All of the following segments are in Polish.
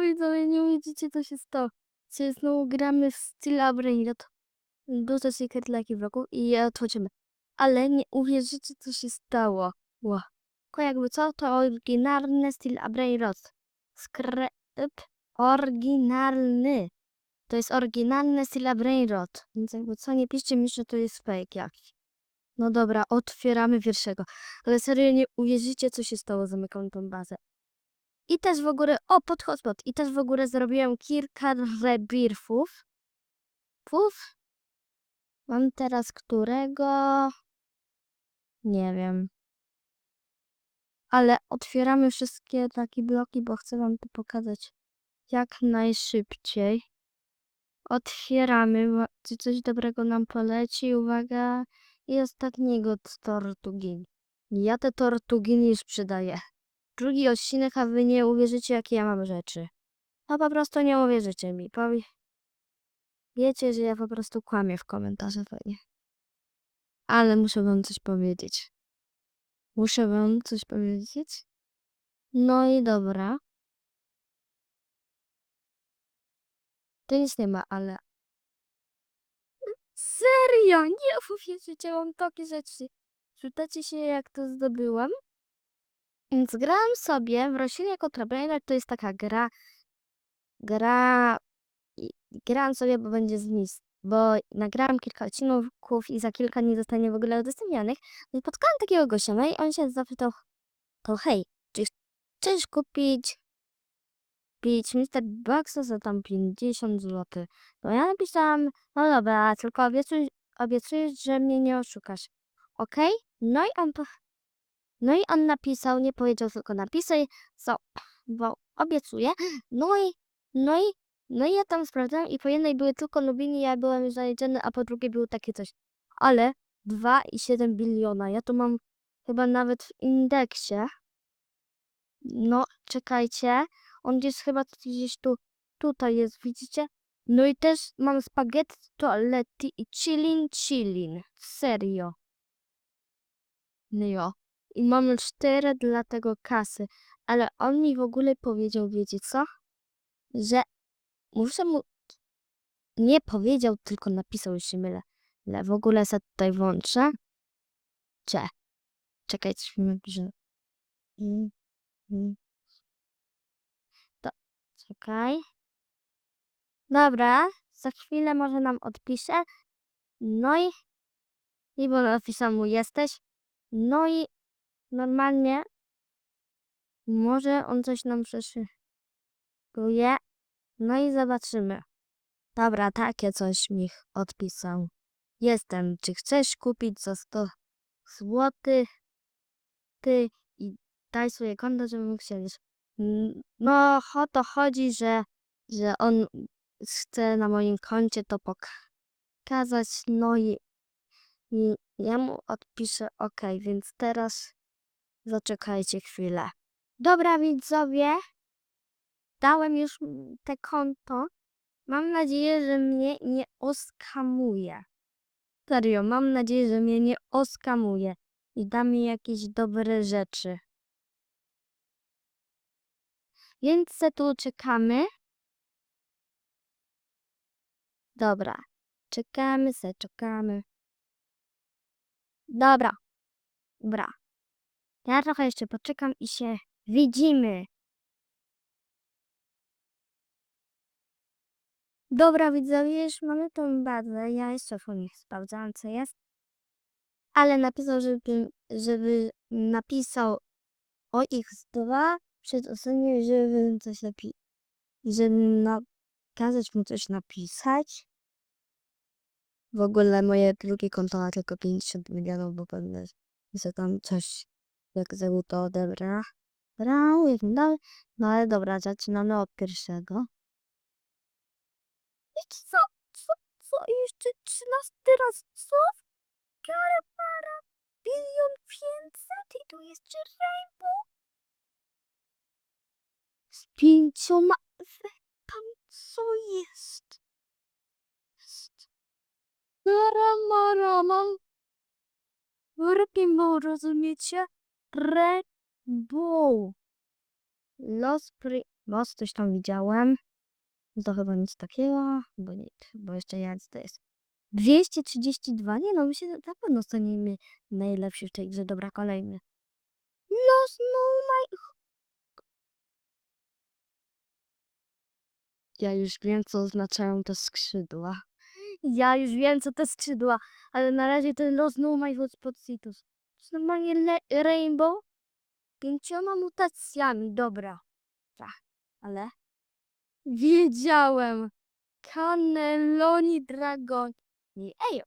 widzowie, nie widzicie co się stało. Czy znowu gramy w Stila Brainrot. Duże Secret Lucky Bloków i otworzymy. Ale nie uwierzycie co się stało. Ła. Tylko jakby co, to oryginalny Steel Brainrot. Skrep oryginalny. To jest oryginalny Steel Brainrot. Więc jakby co, nie piszcie mi, że to jest fake jakiś. No dobra, otwieramy pierwszego. Ale serio nie uwierzycie co się stało, zamykam tą bazę. I też w ogóle, o, pod hotspot. I też w ogóle zrobiłem kilka rebirthów. Puf. Mam teraz którego? Nie wiem. Ale otwieramy wszystkie takie bloki, bo chcę wam to pokazać jak najszybciej. Otwieramy, czy coś dobrego nam poleci, uwaga. I ostatniego t- tortugin. Ja te tortuginy już przydaję. Drugi odcinek, a wy nie uwierzycie, jakie ja mam rzeczy. No po prostu nie uwierzycie mi. Powie... Wiecie, że ja po prostu kłamię w komentarzach pewnie. Ale muszę wam coś powiedzieć. Muszę wam coś powiedzieć. No i dobra. To nic nie ma, ale... Serio, nie uwierzycie, mam takie rzeczy. Pytacie się, jak to zdobyłam? Więc grałam sobie w roślinie kontrabrainer, to jest taka gra... Gra... Grałam sobie, bo będzie znis. Bo nagrałam kilka odcinków i za kilka dni zostanie w ogóle udostępnionych. No i spotkałam takiego gościa, no i on się zapytał, to hej, czy chcesz kupić kupić Mr. Boxa za tam 50 zł. To ja napisałam, no dobra, tylko obiecuj, obiecujesz, że mnie nie oszukasz. Okej? No i on. No i on napisał, nie powiedział, tylko napisaj, co, bo obiecuję. No i, no i, no i ja tam sprawdzałem i po jednej były tylko nubini, ja byłem zaliczony, a po drugiej było takie coś. Ale 2,7 biliona, ja to mam chyba nawet w indeksie. No, czekajcie. On gdzieś chyba gdzieś tu, tutaj jest, widzicie? No i też mam spaghetti toaletti i chillin chillin. Serio. No jo. I mamy cztery dla tego kasy. Ale on mi w ogóle powiedział, wiecie co? Że muszę mu... Nie powiedział, tylko napisał, się mylę. Ale w ogóle se tutaj włączę. Cze. Czekajcie, mi pisze. Mm, mm. To, czekaj. Dobra, za chwilę może nam odpisze. No i... I bo napisał mu jesteś. No i normalnie może on coś nam przeszykuje. No i zobaczymy. Dobra, takie coś mi odpisał. Jestem. Czy chcesz kupić za 100 złotych? Ty i daj swoje konto, żeby mógł siedzieć. Mm, No, o to chodzi, że, że on chce na moim koncie to pokazać. No i, i ja mu odpiszę OK, więc teraz zaczekajcie chwilę. Dobra, widzowie, dałem już m- te konto. Mam nadzieję, że mnie nie oskamuje. Serio, mam nadzieję, że mnie nie oskamuje i da mi jakieś dobre rzeczy. Więc se tu czekamy. Dobra, czekamy se, czekamy. Dobra, dobra. Ja trochę jeszcze poczekam i się widzimy. Dobra, widzowie, już mamy tą bazę. Ja jeszcze w nich sprawdzałam, co jest. Ale napisał, żeby, żeby napisał o ich dwa przed oceniem, żeby coś napi... żeby nakazać mu coś napisać. W ogóle moje drugie konto ma tylko 50 milionów, bo pewnie, że tam coś jak zębu to odebra. Brał, jak dalej. No ale dobra, zaczynamy od pierwszego. I co? Co? Co? Jeszcze 13 raz? Co? Karę para. Bilion pięćset i tu jeszcze rainbow. Z pięcioma... Tam co jest? Jest. Mara, mam... Rainbow, rozumiecie? Rainbow. Los pri... Bo coś tam widziałem. To chyba nic takiego, bo nie, bo jeszcze jak to jest. 232? Nie no, my się na pewno staniemy najlepsi w tej grze. Dobra, kolejny. Los no my... Ja już wiem, co oznaczają te skrzydła. Ja już wiem, co te skrzydła, ale na razie ten Los No My Hotspot Citus. Normalnie Rainbow pięcioma mutacjami, dobra. Tak, ale... Wiedziałem! Cannelloni Dragon. Ej,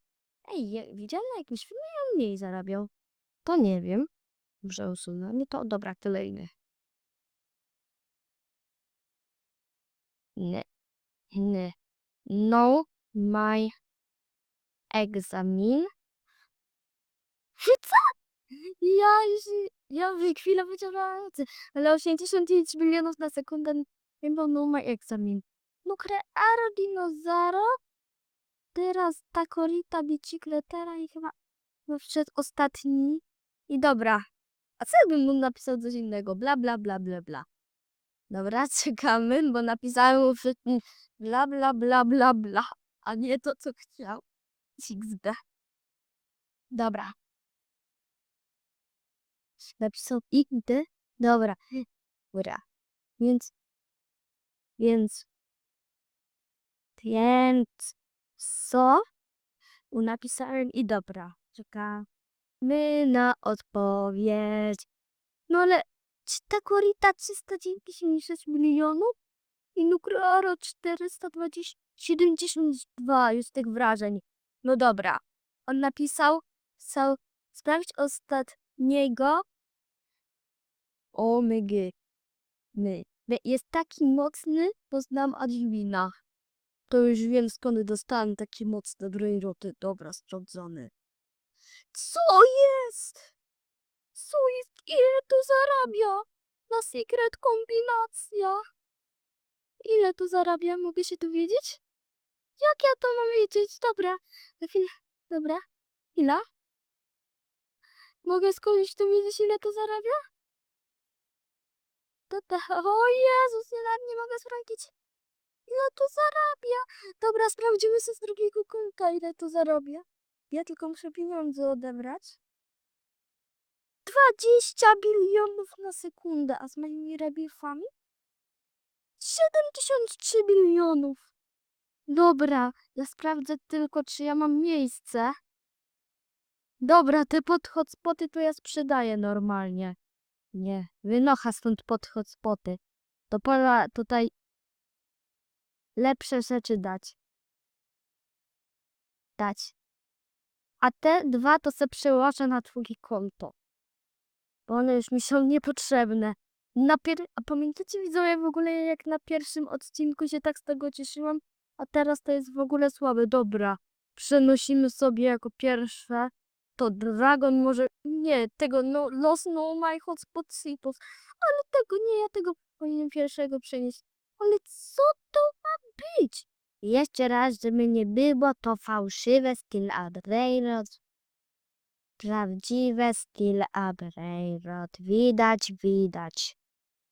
ej, widziałem na jakimś filmie, on mniej zarabiał. To nie wiem. Może usunę. Nie, to dobra, tyle innych. Nie, nie. No, my egzamin. Co? Ja już, ja w chwilę wyciągnąłem ręce, ale 85 milionów na sekundę Rainbow no my egzamin. No crearo dinozauro, teraz takorita bicicletera i chyba no wszedł ostatni. I dobra, a co jakbym mu napisał coś innego? Bla, bla, bla, bla, bla. Dobra, czekamy, bo napisałem mu wszystkim bla, bla, bla, bla, bla, a nie to, co chciał. XD. Dobra. Napisał XD? Dobra. Dobra. Więc, więc, więc, co? Napisałem i dobra. Czekamy na odpowiedź. No ale czy ta korita 396 milionów i Nuclearo 420, 72 już tych wrażeń. No dobra. On napisał, so, sprawdź ostatniego omygy. My. My. Jest taki mocny, bo znam Adwina. To już wiem skąd dostałem takie mocne brainroty. Dobra, sprawdzony. Co jest? Co jest? Ile to zarabia? Na secret kombinacja. Ile to zarabia? Mogę się dowiedzieć? Jak ja to mam wiedzieć? Dobra. Na chwilę. Dobra. Ile? Mogę skądś to wiedzieć, ile to zarabia? Te... O Jezus, nawet nie mogę sprawdzić. Ile to zarabia? Dobra, sprawdzimy sobie z drugiego konta, ile to zarabia. Ja tylko muszę pieniądze odebrać. 20 bilionów na sekundę, a z moimi rebirfami? 73 bilionów. Dobra, ja sprawdzę tylko, czy ja mam miejsce. Dobra, te pod hotspoty to ja sprzedaję normalnie. Nie, wynocha stąd pod hotspoty. To pora tutaj lepsze rzeczy dać. Dać. A te dwa to se przełożę na twoje konto. Bo one już mi są niepotrzebne. Na pier... A pamiętacie widzowie w ogóle jak na pierwszym odcinku się tak z tego cieszyłam? A teraz to jest w ogóle słabe. Dobra. Przenosimy sobie jako pierwsze. To Dragon może... Nie, tego no, Los No My Hotspot. Ale tego nie, ja tego powinienem pierwszego przenieść. Ale co to ma być? Jeszcze raz, żeby nie było, to fałszywe skill upgrade. Prawdziwe skill upgrade. Widać, widać.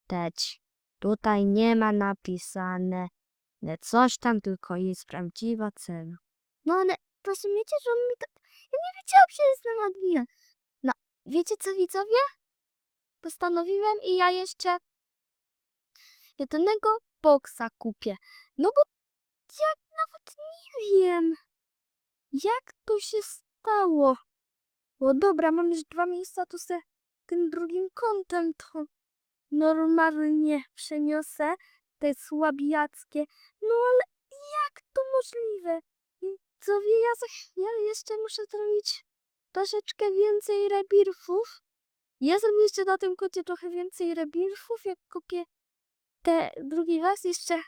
Teć. Tutaj nie ma napisane coś tam, tylko jest prawdziwa cena. No ale rozumiecie, że on mi to... Ja nie wiedziałam, że jestem adminem. No, wiecie co widzowie? Postanowiłem i ja jeszcze jednego boksa kupię. No bo ja nawet nie wiem, jak to się stało. Bo dobra, mam już dwa miejsca, to se tym drugim kątem to normalnie przeniosę. Te słabiackie. No ale jak to możliwe? Co wie, ja chwilę jeszcze muszę zrobić troszeczkę więcej rebirfów. Ja zrobię jeszcze na tym kocie trochę więcej rebirfów, jak kupię te drugi raz jeszcze,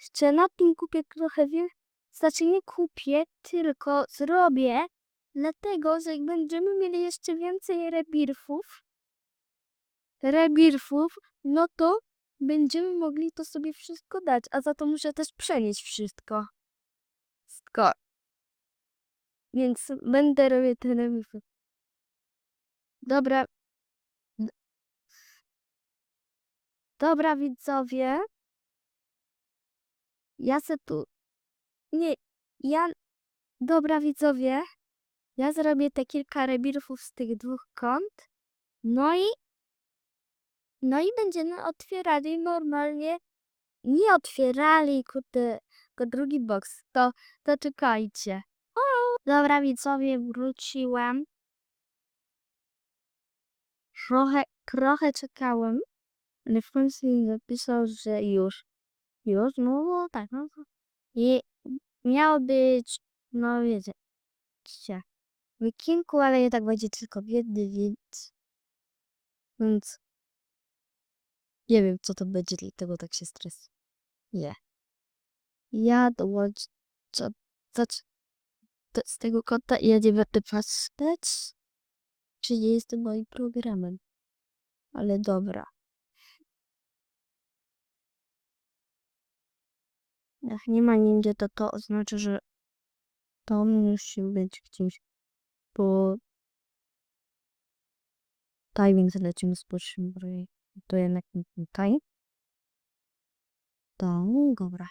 jeszcze na tym kupię trochę więcej. Znaczy nie kupię, tylko zrobię, dlatego, że jak będziemy mieli jeszcze więcej rebirfów, rebirfów, no to będziemy mogli to sobie wszystko dać, a za to muszę też przenieść wszystko. Wszystko. Więc będę robić te rebirfy. Dobra. Dobra, widzowie. Ja se tu... Nie, ja... Dobra, widzowie. Ja zrobię te kilka rebirfów z tych dwóch kont. No i... No i będziemy otwierali normalnie. Nie otwierali, kurde, tylko drugi box. To, to czekajcie. Dobra, widzowie, wróciłem. Trochę, trochę czekałem. Ale w końcu napisał, że już. Już? No, no tak, no. to- I miało być, no wiecie, w kinku, ale jednak będzie tylko w jednym, więc... Więc... Nie wiem, co to będzie, dlatego tak się stresuję. Nie. Ja dołączę... Zacz... Z tego konta ja nie będę patrzeć, czy nie jestem moim programem. Ale dobra. Jak nie ma nigdzie, to to oznacza, że to musi być gdzieś po timing zalecimy z pierwszym to jednak nie tutaj. To dobra.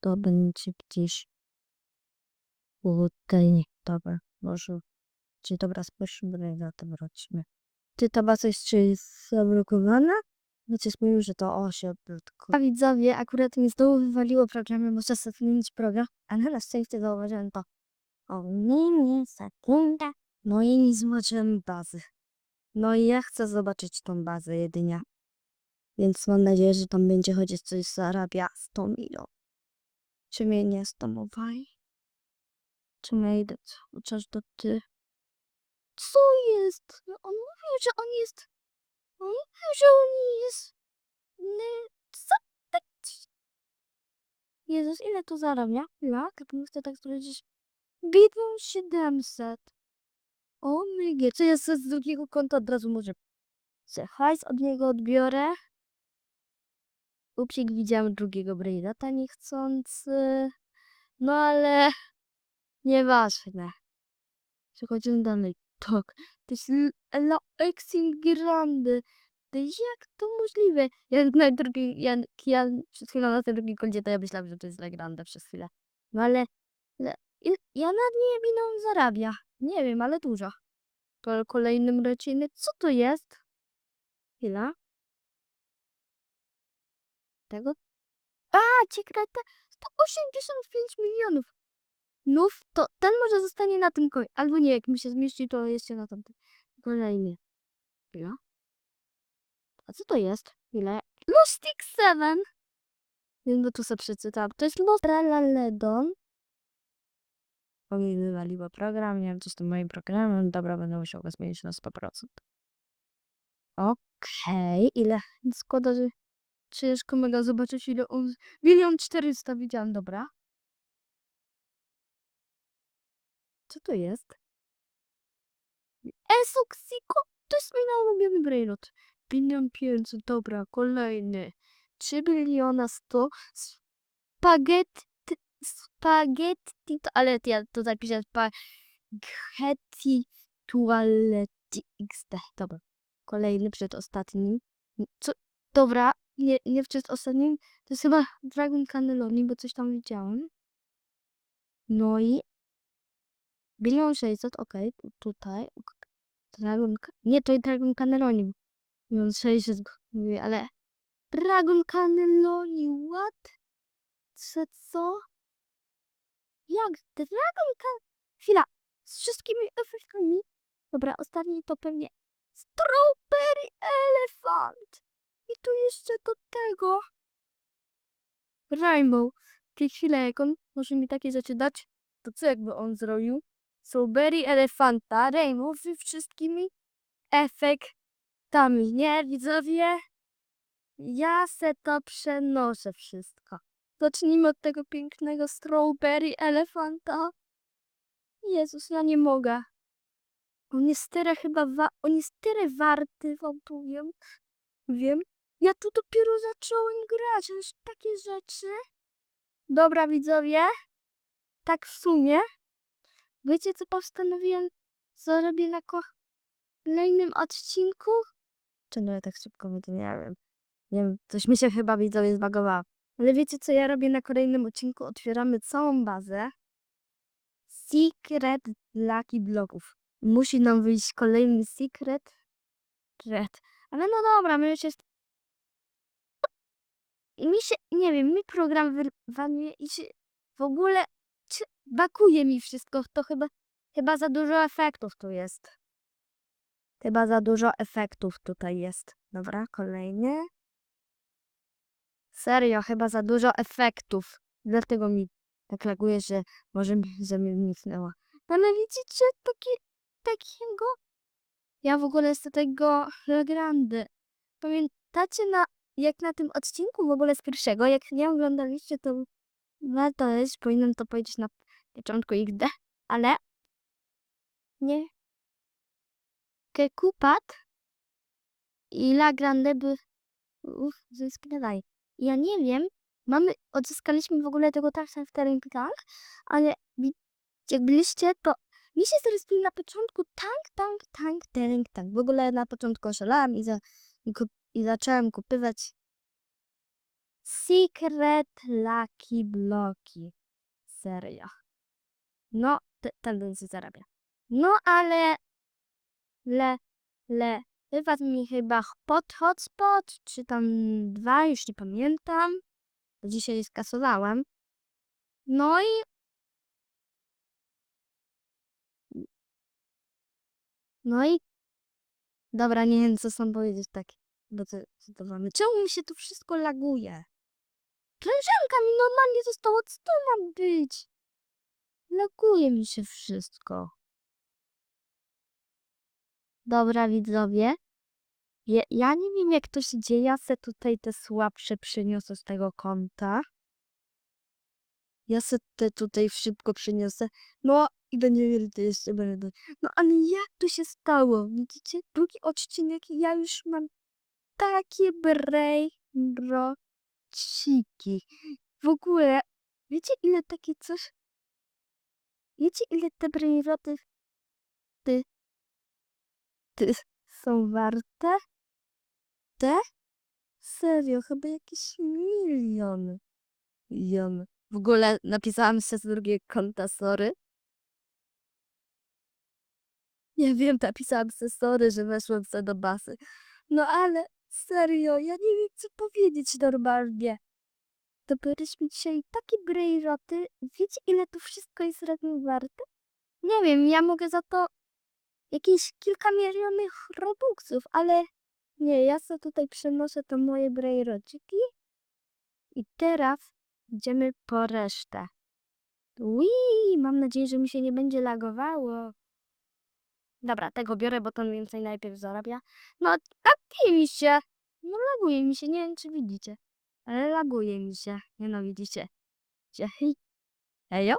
To będzie gdzieś tutaj. Dobra, może. Czy dobra, z pierwszym za to wrócimy. Czy ta baza jest zablokowana? No coś mówił, że to o się odblokuje. A widzowie, akurat mi znowu wywaliło programy, muszę sobie zmienić program, ale na szczęście zauważyłem to. O, nie, nie, sekunda. No i nie zobaczyłem bazy. No i ja chcę zobaczyć tą bazę jedynie. Więc mam nadzieję, że tam będzie chociaż coś zarabia 100 milionów. Czy mnie nie stamowali? Czy idę chociaż do ty? Co jest? No on mówił, że on jest... On mówił, że on jest... Nie... Co? Tak... Jezus, ile to zarabia? Ja? Bym chcę tak powiedzieć... Biedną 700. O mygie, co jest z drugiego konta od razu może... Se hajs od niego odbiorę. Upsik widziałem drugiego Braidata niechcący. No ale... Nieważne. Przechodzimy dalej. Tak, to jest La Exing Grande. Jak to możliwe? Ja na drugi, ja, ja przed chwilą na tym drugim koncie to ja myślałam, że to jest La Grande przez chwilę. No ale... ale ja, nad nie wiem ile on zarabia. Nie wiem, ale dużo. Po kolejnym rodziny. Co to jest? Chwila. Tego? A, ciekawe, 185 milionów. No, to ten może zostanie na tym końcu. Albo nie, jak mi się zmieści, to jeszcze na tamtym. Kolejny. Chwila. A co to jest? Chwilę. Lustig 7! Więc bo tu sobie przeczytałam. To jest Lost Tralalledon. Bo mi wywaliło program, nie wiem co z tym moim programem. Dobra, będę musiał go zmienić na 100%. Okej, ile? Szkoda, że ciężko mega zobaczyć ile on... Milion czterysta widziałam, dobra. Co to jest? Esoxiko? To jest mój ulubiony brainrot. Bilion pięćset, dobra, kolejny. 3 biliona 100. Spaghetti, spaghetti, ale ja to zapiszę spaghetti toaletti XD. Dobra, kolejny przedostatni. Co? Dobra, nie, nie przedostatnim. To jest chyba Dragon Cannelloni, bo coś tam widziałem. No i Bilion 600, okej, tu- tutaj. Dragon, nie, to jest Dragon Cannelloni. Bilion 600, mówię, ale Dragon Cannelloni, what? Co, co? Jak? Dragon Can... Chwila, z wszystkimi efektami? Dobra, ostatni to pewnie Strawberry Elephant. I tu jeszcze do tego Rainbow. Ty chwilę, jak on może mi takie rzeczy dać, to co jakby on zrobił? Strawberry Elefanta, Rainbow z wszystkimi efektami, nie widzowie? Ja se to przenoszę wszystko. Zacznijmy od tego pięknego Strawberry Elefanta. Jezus, ja nie mogę. On jest tyle chyba, wa- on jest tyle warty, wam powiem. Wiem. Ja tu dopiero zacząłem grać, już takie rzeczy. Dobra, widzowie. Tak w sumie. Wiecie, co postanowiłem, co robię na kolejnym odcinku? Czemu ja tak szybko mówię, nie wiem. Nie wiem, coś mi się chyba widzowie zbagowało. Ale wiecie co ja robię na kolejnym odcinku? Otwieramy całą bazę. Secret Lucky Bloków. Musi nam wyjść kolejny secret. Red. Ale no dobra, my już jest... I mi się, nie wiem, mi program wyrwanie i się w ogóle czy, bakuje mi wszystko. To chyba, chyba za dużo efektów tu jest. Chyba za dużo efektów tutaj jest. Dobra, kolejny. Serio, chyba za dużo efektów. Dlatego mi tak laguje, że może mi że mi zniknęła. Ale widzicie, taki, takiego... Ja w ogóle z tego Legrande. Pamiętacie, na, jak na tym odcinku w ogóle z pierwszego, jak nie oglądaliście, to warto jest, powinienem to powiedzieć na początku XD, ale nie. Kekupat i La Grande by zyskali. Ja nie wiem, mamy, odzyskaliśmy w ogóle tego taksa w terenkach, ale wi- jak byliście, to mi się zrespił na początku tank, tank, tank, terenk, tank. W ogóle na początku oszalałam i, za, i, kup, i zacząłem kupywać Secret Lucky Bloki. Serio. No, te- tendencja zarabia. No, ale le, le, wypadł mi chyba pod hotspot, czy tam dwa, już nie pamiętam. Dzisiaj skasowałem. No i No i dobra, nie wiem co sam powiedzieć tak. Bo to zadowolony. Czemu mi się tu wszystko laguje? Klężanka mi normalnie zostało, ma być? Laguje mi się wszystko. Dobra, widzowie. Ja, ja nie wiem jak to się dzieje, ja se tutaj te słabsze przyniosę z tego konta. Ja se te tutaj szybko przyniosę. No i będzie to jeszcze będę. No ale jak to się stało? Widzicie? Drugi odcinek ja już mam takie brejrociki. W ogóle, wiecie ile takie coś... Wiecie ile te brejroty ty, ty są warte? Te? Serio, chyba jakiś milion. Milion. W ogóle napisałam się z drugiego konta, sorry. Nie wiem, napisałam se sorry, że weszłam se do basy. No ale serio, ja nie wiem co powiedzieć normalnie. To byliśmy dzisiaj takie brejroty. Wiecie ile to wszystko jest razem warte? Nie wiem, ja mogę za to jakieś kilka milionów robuxów, ale nie, ja sobie tutaj przenoszę to moje brejrociki. I teraz idziemy po resztę. Ui, mam nadzieję, że mi się nie będzie lagowało. Dobra, tego biorę, bo ten więcej najpierw zarabia. No, laguje mi się. No, laguje mi się, nie wiem czy widzicie. Ale laguje mi się. Nie no, widzicie. Cie- Hej. Ejo.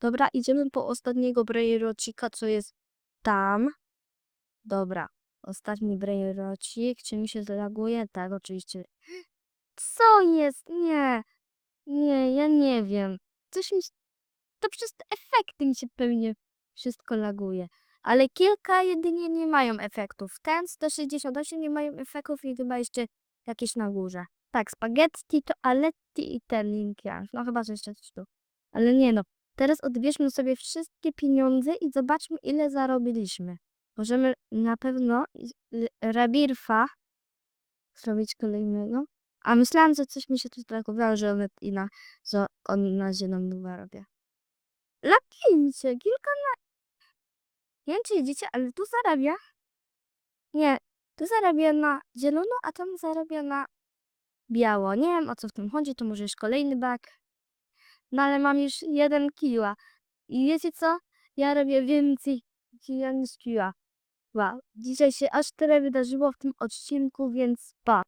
Dobra, idziemy po ostatniego brejrocika, co jest tam. Dobra, ostatni brejrocik. Czy mi się zalaguje? Tak, oczywiście. Co jest? Nie. Nie, ja nie wiem. Coś mi... To przez te efekty mi się pewnie wszystko laguje. Ale kilka jedynie nie mają efektów. Ten 168 nie mają efektów i chyba jeszcze jakieś na górze. Tak, spaghetti, toaletti i ten linkiarz. No chyba, że jeszcze coś tu. Ale nie no. Teraz odbierzmy sobie wszystkie pieniądze i zobaczmy ile zarobiliśmy. Możemy na pewno Rabirfa zrobić kolejnego. A myślałam, że coś mi się tu zlagowało, że on i na, że on na zarabia. Lepiej mi się, kilka na... Nie wiem, czy widzicie, ale tu zarabia. Nie, tu zarabia na zielono, a tam zarabia na biało. Nie wiem, o co w tym chodzi, to może już kolejny bug. No ale mam już jeden kiła. I wiecie co? Ja robię więcej niż kiła. Wow, dzisiaj się aż tyle wydarzyło w tym odcinku, więc pa.